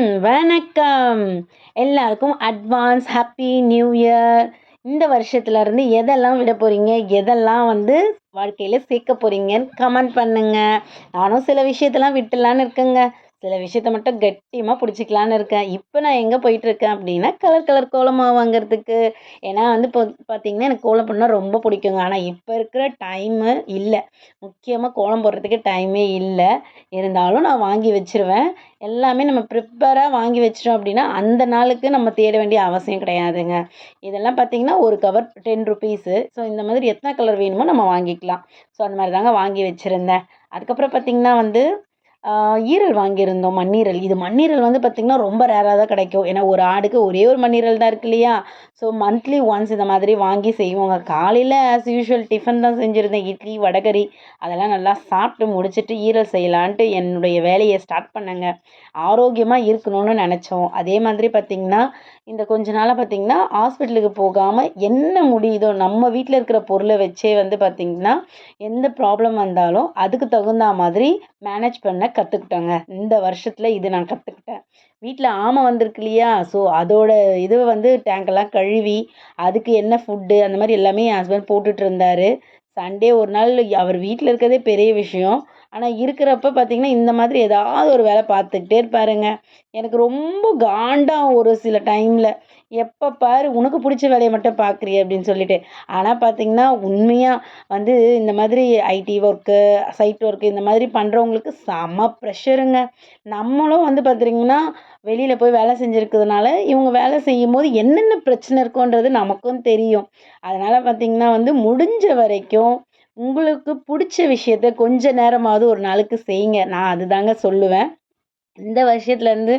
வணக்கம். எல்லாருக்கும் advance happy new year இந்த வருஷத்துலேருந்து எதெல்லாம் விட போகிறீங்க எதெல்லாம் வந்து வாழ்க்கையில் சேர்க்க போகிறீங்கன்னு கமெண்ட் பண்ணுங்கள் நானும் சில விஷயத்தெல்லாம் விட்டுலான்னு இருக்கேங்க. சில விஷயத்த மட்டும் கட்டியமாக பிடிச்சிக்கலான்னு இருக்கேன். இப்போ நான் எங்கே போயிட்டுருக்கேன் அப்படின்னா கலர் கலர் கோலமாக வாங்குறதுக்கு. ஏன்னா வந்து இப்போ பார்த்தீங்கன்னா எனக்கு கோலம் பண்ணால் ரொம்ப பிடிக்குங்க. ஆனால் இப்போ இருக்கிற டைமு இல்லை. முக்கியமாக கோலம் போடுறதுக்கு டைமே இல்லை. இருந்தாலும் நான் வாங்கி வச்சுருவேன். எல்லாமே நம்ம ப்ரிப்பேராக வாங்கி வச்சிட்டோம் அப்படின்னா அந்த நாளுக்கு நம்ம தேட வேண்டிய அவசியம் கிடையாதுங்க. இதெல்லாம் பார்த்தீங்கன்னா ஒரு கவர் டென் ருபீஸு ஸோ இந்த மாதிரி எத்தனை கலர் வேணுமோ நம்ம வாங்கிக்கலாம். ஸோ அந்த மாதிரி தாங்க வாங்கி வச்சுருந்தேன். அதுக்கப்புறம் பார்த்தீங்கன்னா வந்து ஈரல் வாங்கியிருந்தோம் மண்ணீரல். இது மண்ணீரல் வந்து பார்த்திங்கன்னா ரொம்ப ரேராக தான் கிடைக்கும். ஏன்னா ஒரு ஆடுக்கு ஒரே ஒரு மண்ணீரல் தான் இருக்கு இல்லையா? ஸோ மந்த்லி ஒன்ஸ் இந்த மாதிரி வாங்கி செய்வோங்க. காலையில் ஆஸ் யூஷுவல் டிஃபன் தான் செஞ்சுருந்தேன். இட்லி வடகறி அதெல்லாம் நல்லா சாப்பிட்டு முடிச்சுட்டு ஈரல் செய்யலான்ட்டு என்னுடைய வேலையை ஸ்டார்ட் பண்ணேங்க. ஆரோக்கியமாக இருக்கணும்னு நினச்சோம். அதே மாதிரி பார்த்திங்கன்னா இந்த கொஞ்ச நாளாக பார்த்திங்கன்னா ஹாஸ்பிட்டலுக்கு போகாமல் என்ன முடியுதோ நம்ம வீட்டில் இருக்கிற பொருளை வச்சே வந்து பார்த்திங்கன்னா எந்த ப்ராப்ளம் வந்தாலும் அதுக்கு தகுந்த மாதிரி மேனேஜ் பண்ண கற்றுக்கிட்டோங்க இந்த வருஷத்தில் இது நான் கற்றுக்கிட்டேன் வீட்டில் ஆமை வந்திருக்கு இல்லையா? ஸோ அதோட இது வந்து டேங்கெல்லாம் கழுவி அதுக்கு என்ன ஃபுட்டு அந்த மாதிரி எல்லாமே என் ஹஸ்பண்ட் போட்டுட்டு இருந்தார். சண்டே ஒரு நாள் அவர் வீட்டில் இருக்கிறதே பெரிய விஷயம். ஆனால் இருக்கிறப்ப பார்த்திங்கன்னா இந்த மாதிரி ஏதாவது ஒரு வேலை பார்த்துக்கிட்டே இருப்பாருங்க. எனக்கு ரொம்ப காண்டாக ஒரு சில டைமில் எப்போ பாரு உனக்கு பிடிச்ச வேலையை மட்டும் பார்க்குறிய அப்படின்னு சொல்லிட்டு. ஆனால் பார்த்திங்கன்னா உண்மையாக வந்து இந்த மாதிரி ஐடி ஒர்க்கு சைட் ஒர்க்கு இந்த மாதிரி பண்ணுறவங்களுக்கு செம ப்ரெஷருங்க நம்மளும் வந்து பார்த்திங்கன்னா வெளியில் போய் வேலை செஞ்சுருக்கிறதுனால இவங்க வேலை செய்யும் போது என்னென்ன பிரச்சனை இருக்குன்றது நமக்கும் தெரியும். அதனால் பார்த்திங்கன்னா வந்து முடிஞ்ச வரைக்கும் உங்களுக்கு பிடிச்ச விஷயத்த கொஞ்ச நேரமாவது ஒரு நாளுக்கு செய்யுங்க. நான் அதுதாங்க சொல்லுவேன். இந்த வருஷத்துலேருந்து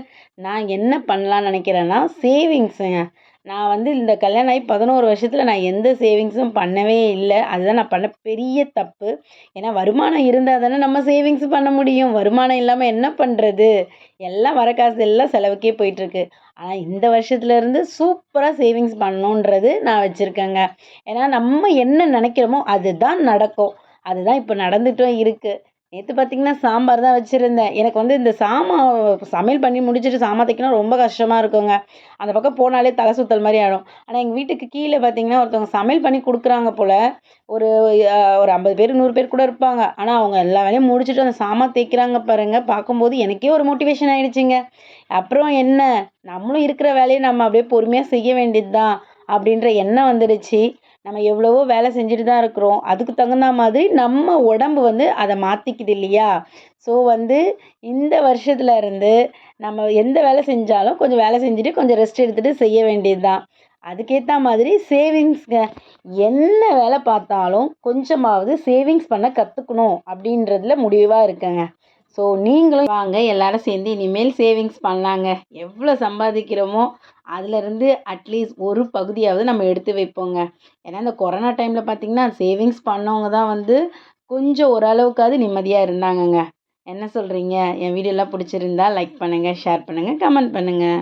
நான் என்ன பண்ணலான்னு நினைக்கிறேன்னா சேவிங்ஸுங்க நான் வந்து இந்த கல்யாணம் ஆகி பதினோரு வருஷத்தில் நான் எந்த சேவிங்ஸும் பண்ணவே இல்லை. அதுதான் நான் பண்ண பெரிய தப்பு. ஏன்னா வருமானம் இருந்தால் தானே நம்ம சேவிங்ஸ் பண்ண முடியும். வருமானம் இல்லாமல் என்ன பண்ணுறது எல்லாம் வர காசு எல்லாம் செலவுக்கே போயிட்டுருக்கு. ஆனால் இந்த வருஷத்துலேருந்து சூப்பராக சேவிங்ஸ் பண்ணணுன்றது நான் வச்சுருக்கேங்க. ஏன்னா நம்ம என்ன நினைக்கிறோமோ அதுதான் நடக்கும். அதுதான் இப்போ நடந்துகிட்டும் இருக்குது நேற்று பார்த்தீங்கன்னா சாம்பார் தான் வச்சுருந்தேன். எனக்கு வந்து இந்த சாமா சமையல் பண்ணி முடிச்சுட்டு சாமா தைக்கணும் ரொம்ப கஷ்டமாக இருக்குங்க. அந்த பக்கம் போனாலே தலை சுத்தல் மாதிரி ஆகிடும் ஆனால் எங்கள் வீட்டுக்கு கீழே பார்த்தீங்கன்னா ஒருத்தவங்க சமையல் பண்ணி கொடுக்குறாங்க போல் ஒரு ஒரு ஐம்பது பேர் நூறு பேர் கூட இருப்பாங்க. ஆனால் அவங்க எல்லா வேலையும் முடிச்சுட்டு அந்த சாமான் தைக்கிறாங்க பாருங்கள் பார்க்கும்போது எனக்கே ஒரு மோட்டிவேஷன் ஆகிடுச்சிங்க அப்புறம் என்ன? நம்மளும் இருக்கிற வேலையை நம்ம அப்படியே பொறுமையாக செய்ய வேண்டியது தான் அப்படின்ற எண்ணம் வந்துடுச்சு. நம்ம எவ்வளவோ வேலை செஞ்சுட்டு தான் இருக்கிறோம். அதுக்கு தகுந்த மாதிரி நம்ம உடம்பு வந்து அதை மாற்றிக்குது இல்லையா? ஸோ வந்து இந்த வருஷத்துல இருந்து நம்ம எந்த வேலை செஞ்சாலும் கொஞ்சம் வேலை செஞ்சுட்டு கொஞ்சம் ரெஸ்ட் எடுத்துகிட்டு செய்ய வேண்டியது தான். அதுக்கேற்ற மாதிரி சேவிங்ஸ்ங்க என்ன வேலை பார்த்தாலும் கொஞ்சமாவது சேவிங்ஸ் பண்ண கற்றுக்கணும் அப்படின்றதுல முடிவாக இருக்கேங்க. ஸோ நீங்களும் வாங்க எல்லாரும் சேர்ந்து இனிமேல் சேவிங்ஸ் பண்ணலாங்க. எவ்வளோ சம்பாதிக்கிறோமோ அதுலேருந்து அட்லீஸ்ட் ஒரு பகுதியாவது நம்ம எடுத்து வைப்போங்க. ஏன்னா இந்த கொரோனா டைமில் பார்த்திங்கன்னா சேவிங்ஸ் பண்ணவங்க தான் வந்து கொஞ்சம் ஓரளவுக்காவது நிம்மதியாக இருந்தாங்கங்க. என்ன சொல்கிறீங்க என் வீடியோலாம் பிடிச்சிருந்தா லைக் பண்ணுங்கள் ஷேர் பண்ணுங்கள் கமெண்ட் பண்ணுங்கள்